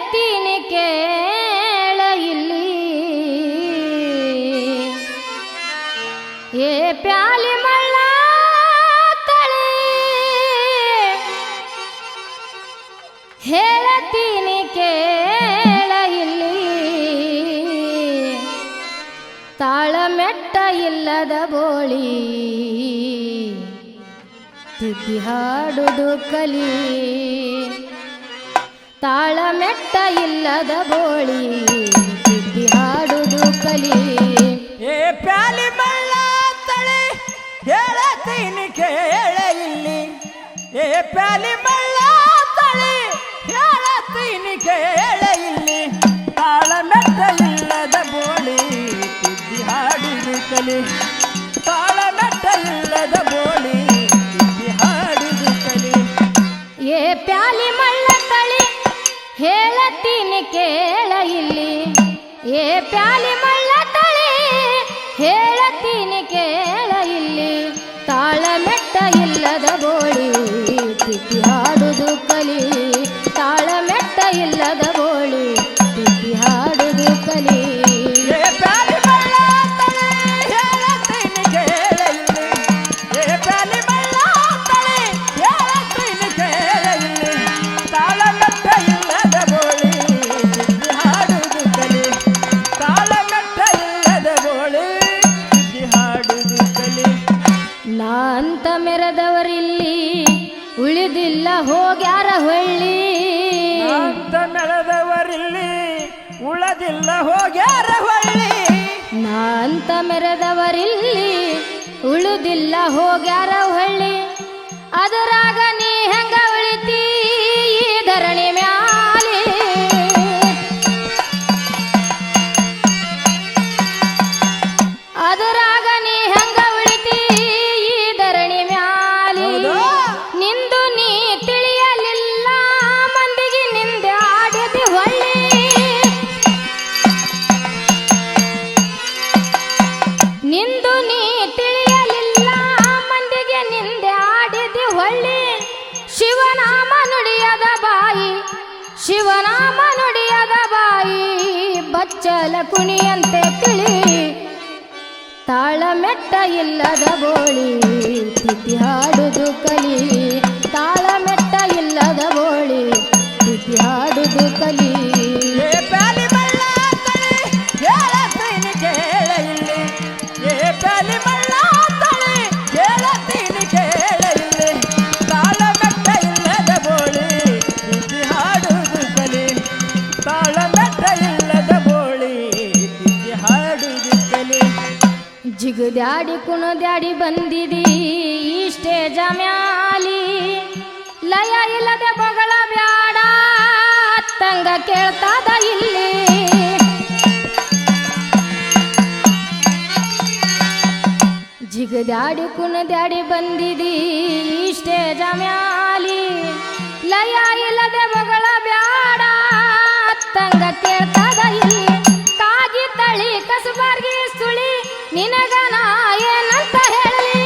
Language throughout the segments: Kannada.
ಹೇಳತೀನಿ ಕೇಳ ಇಲ್ಲಿ. ಏ ಪ್ಯಾಲಿ ಮಳ್ಳ ತಳಿ. ಹೇಳತೀನಿ ಕೇಳ ಇಲ್ಲಿ. ತಾಳಮೆಟ್ಟ ಇಲ್ಲದ ಬೋಳಿ. ತಿದ್ದಿ ಹಾಡುದು ಕಲಿ. ತಾಳಮೆಟ್ಟ ಇಲ್ಲದ ಬೋಳಿ, ತಿದ್ದಿ ಹಾಡುದು ಕಲಿ. ಏ ಪ್ಯಾಲಿ ಬಳ್ಳ ತಳಿ, ಹೇಳತೀನಿ ಕೇಳ ಇಲ್ಲಿ. ಏ ಪ್ಯಾಲಿ ಮಳ್ಳ ಕೇಳ ಇಲ್ಲಿ. ಏ ಪ್ಯಾಲಿ ಮಳ್ಳ ತಳಿ ಹೇಳತೀನಿ ಕೇಳ ಇಲ್ಲಿ. ತಾಳ ಮೆಟ್ಟ ಇಲ್ಲದ ಬೋಳಿ ತಿದ್ದಿ ಹಾಡುದು ಕಲಿ. ತಾಳಮೆಟ್ಟ ಇಲ್ಲದ ಉಳಿದಿಲ್ಲ ಹೋಗ್ಯಾರ ಹೊಳ್ಳಿ. ಅಂತ ನಡೆದವರಿಲ್ಲಿ ಉಳದಿಲ್ಲ ಹೋಗ್ಯಾರ ಹೊಳ್ಳಿ. ನಾಂತ ಮೆರೆದವರಿಲ್ಲಿ ಉಳುದಿಲ್ಲ ಹೋಗ್ಯಾರ ಹೊಳ್ಳಿ. ಅದರಾಗ ನೀ ಹೆಂಗ ಉಳಿತೀ? ಈ ಧರಣಿ ಮ್ಯಾಲಿ ಶಿವನಾಮ ನುಡಿಯದ ಬಾಯಿ ಬಚ್ಚಲ ಕುಣಿಯಂತೆ ತಿಳಿ. ತಾಳಮೆಟ್ಟ ಇಲ್ಲದ ಬೋಳಿ ತಿಥಿ ಹಾಡುದು ಕಲಿ. ತಾಳಮೆಟ್ಟ ಇಲ್ಲದ ಬೋಳಿ ತಿಥಿ ಹಾಡುದು ಕಲಿ. ಜಿಗದ್ಯಾಡಿ ಕುಣದ್ಯಾಡಿ ಬಂದಿದಿ ಈ ಸ್ಟೇಜ ಮ್ಯಾಲಿ ಲಯ ಇಲ್ಲದೆ ಬಗಳ ಬ್ಯಾಡ, ತಂಗ ಕೇಳ್ತದ ಇಲ್ಲಿ. ಜಿಗದ್ಯಾಡಿ ಕುಣದ್ಯಾಡಿ ಬಂದಿದಿ, ಇಷ್ಟೇ ಜಮ್ಯಾಲಿ. ಮ್ಯಾಲಿ ಲಯ ಇಲ್ಲದೆ ಬಗಳ ಬ್ಯಾಡ, ತಂಗ ಕೇಳ್ತದ ನಿನಗ ನಾ ಏನಂತ ಹೇಳಲಿ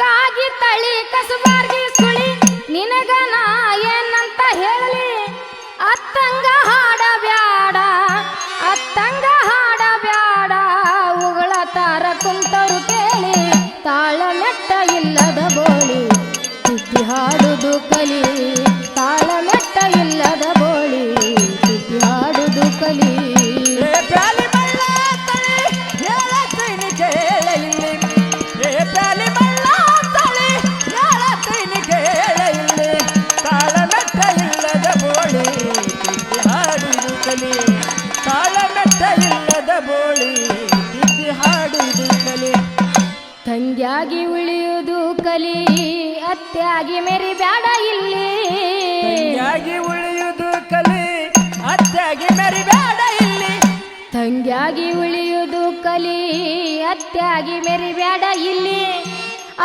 ಕಾಗಿ ತಳಿ ಕಸಬಾರ್ಗಿ ಸುಳಿ, ನಿನಗ ನಾ ಏನಂತ ಹೇಳಲಿ ಅತ್ತಂಗ ಹಾಡಬ್ಯಾಡ ಅತ್ತಂಗ ಹಾಡಬ್ಯಾಡ ಉಗಳ ತಾರ ಕುಂತರು ಕೇಳಿ, ತಾಳ ಮೆಟ್ಟ ಇಲ್ಲದ ಬೋಳಿ ಹಾಡುದು ಕಲಿ, ತಾಳ ಮೆಟ್ಟ ಇಲ್ಲದ ಬೋಳಿ ತಿದ್ದಿ ಹಾಡುವುದು ಕಲಿ. ತಂಗ್ಯಾಗಿ ಉಳಿಯುವುದು ಕಲಿ ಅತ್ಯಾಗಿ ಮೆರಿಬ್ಯಾಡ ಇಲ್ಲಿ. ತಂಗಿಯಾಗಿ ಉಳಿಯುವುದು ಕಲಿ ಅತ್ಯಾಗಿ ಮೇರಿ ಬ್ಯಾಡ ಇಲ್ಲಿ. ತಂಗ್ಯಾಗಿ ಉಳಿಯುವುದು ಕಲಿ ಅತ್ಯಾಗಿ ಮೆರಿಬ್ಯಾಡ ಇಲ್ಲಿ.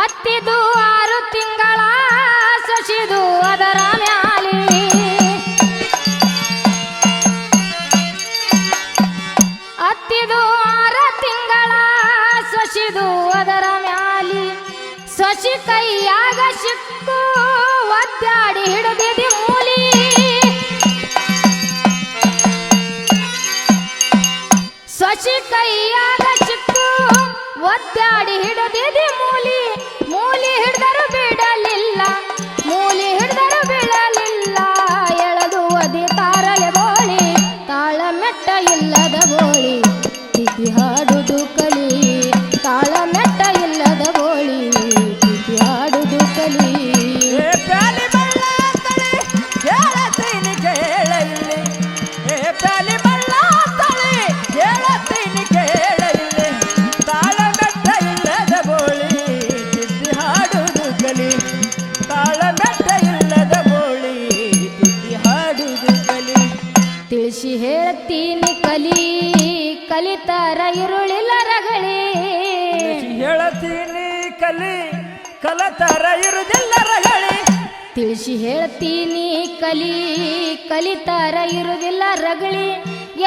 ಅತ್ತಿದು ಆರು ತಿಂಗಳ ಸಸಿದು ಅದರ ಮ್ಯಾಲಿ ಅದರ ಮ್ಯಾಲಿ ಸೊಸಿ ಕೈಯಾಗ ಸಿಕ್ಕು ಒದ್ದಾಡಿ ಹಿಡಿದಿದೆ ಮೂಲಿ. ಸೊಸಿ ಕೈಯಾಗ ಸಿಕ್ಕು ಒದ್ದಾಡಿ ಹಿಡಿದಿದೆ ಮೂಲಿ. ಕಲಿ ಕಲಿತಾರ ಇರುಳಿಲ್ಲ ರಗಳಿ ಹೇಳತೀನಿ ಕಲಿ ಕಲತಾರ ಇರುದಿಲ್ಲ ರಗಳಿ ತಿಳಿಸಿ ಹೇಳ್ತೀನಿ ಕಲಿ ಕಲಿತಾರ ಇರುವುದಿಲ್ಲ ರಗಳಿ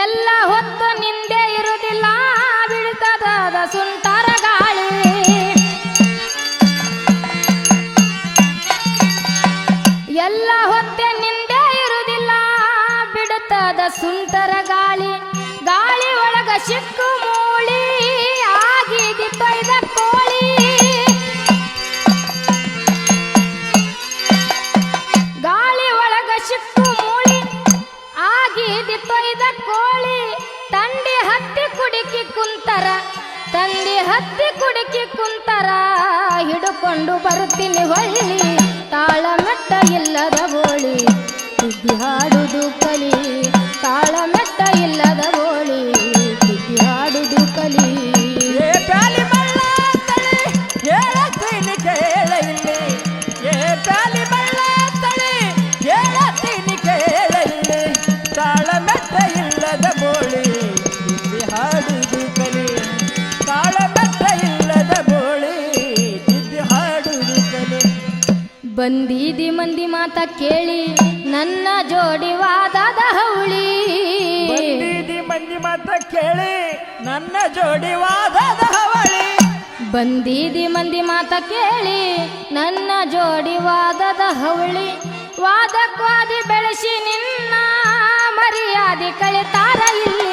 ಎಲ್ಲ ಹೊತ್ತು ನಿಂದೆ ಇರುವುದಿಲ್ಲ ಬಿಡ್ತದ ಸುಂಟರ ಹಿಡುಕೊಂಡು ಬರುತ್ತೀನಿ ಹೊಳ್ಳಿ ತಾಳ ಮೆಟ್ಟ ಇಲ್ಲದ ಬೋಳಿ ಸುದ್ದಿ ಹಾಡುದು ಕಲಿ ತಾಳ ಮೆಟ್ಟ ಇಲ್ಲದ ಬೋಳಿ ಬಂದೀದಿ ಮಂದಿ ಮಾತ ಕೇಳಿ ನನ್ನ ಜೋಡಿ ವಾದದ ಹೌಳಿ. ಬಂದಿದಿ ಮಂದಿ ಮಾತ ಕೇಳಿ ನನ್ನ ಜೋಡಿ ವಾದದ ಹವಳಿ ಬಂದೀದಿ ಮಂದಿ ಮಾತ ಕೇಳಿ ನನ್ನ ಜೋಡಿ ವಾದದ ಹವಳಿ ವಾದಕ್ವಾದಿ ಬೆಳೆಸಿ ನಿನ್ನ ಮರ್ಯಾದೆ ಕಳಿತಾರ ಇಲ್ಲಿ.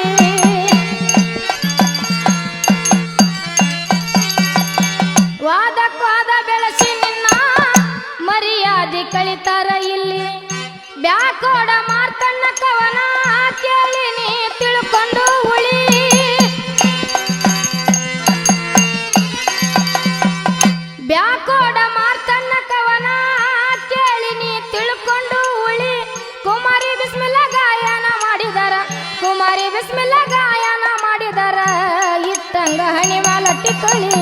ವಾದಕ್ವಾದ ಬ್ಯಾಕೋಡ ಮಾರ್ತಣ್ಣ ಕವನ ಕೇಳಿ ನೀ ತಿಳ್ಕೊಂಡು ಉಳಿ. ಬ್ಯಾಕೋಡ ಮಾರ್ತಣ್ಣ ಕವನ ಕೇಳಿ ನೀ ತಿಳ್ಕೊಂಡು ಉಳಿ. ಕುಮಾರಿ ಬಿಸ್ಮಿಲ್ಲ ಗಾಯನ ಮಾಡಿದಾರ, ಕುಮಾರಿ ಬಿಸ್ಮಿಲ್ಲ ಗಾಯನ ಮಾಡಿದಾರ, ಇತ್ತಂಗ ಹಣಿ ಮಾಲಟ್ಟಿ ಕಳಿ